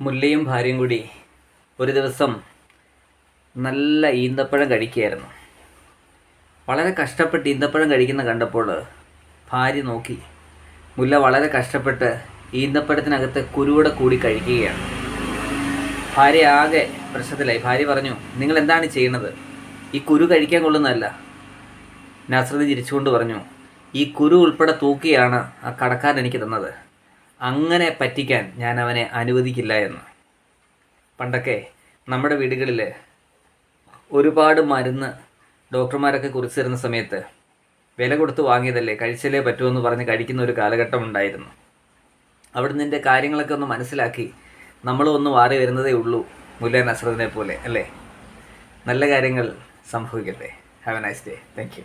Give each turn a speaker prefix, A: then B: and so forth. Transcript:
A: മുല്ലയും ഭാര്യയും കൂടി ഒരു ദിവസം നല്ല ഈന്തപ്പഴം കഴിക്കുകയായിരുന്നു. വളരെ കഷ്ടപ്പെട്ട് ഈന്തപ്പഴം കഴിക്കുന്ന കണ്ടപ്പോൾ ഭാര്യ നോക്കി. മുല്ല വളരെ കഷ്ടപ്പെട്ട് ഈന്തപ്പഴത്തിനകത്ത് കുരുവിടെ കൂടി കഴിക്കുകയാണ്. ഭാര്യ ആകെ പ്രശ്നത്തിലായി. ഭാര്യ പറഞ്ഞു നിങ്ങൾ എന്താണ് ചെയ്യുന്നത് ഈ കുരു കഴിക്കാൻ കൊള്ളുന്നതല്ല. നസ്രദ് ചിരിച്ചുകൊണ്ട് പറഞ്ഞു ഈ കുരു ഉൾപ്പെടെ തൂക്കിയാണ് ആ കടക്കാരൻ എനിക്ക് തന്നത്. അങ്ങനെ പറ്റിക്കാൻ ഞാൻ അവനെ അനുവദിക്കില്ല എന്ന്. പണ്ടൊക്കെ നമ്മുടെ വീടുകളിൽ ഒരുപാട് മരുന്ന് ഡോക്ടർമാരൊക്കെ കുറിച്ചിരുന്ന സമയത്ത് വില കൊടുത്ത് വാങ്ങിയതല്ലേ കഴിച്ചല്ലേ പറ്റുമെന്ന് പറഞ്ഞ് കഴിക്കുന്ന ഒരു കാലഘട്ടം ഉണ്ടായിരുന്നു. അവിടെ നിന്റെ കാര്യങ്ങളൊക്കെ ഒന്ന് മനസ്സിലാക്കി നമ്മളും ഒന്ന് മാറി വരുന്നതേ ഉള്ളൂ മുല്ല നസ്രദിനെ പോലെ അല്ലേ? നല്ല കാര്യങ്ങൾ സംഭവിക്കട്ടെ. Have a nice day thank you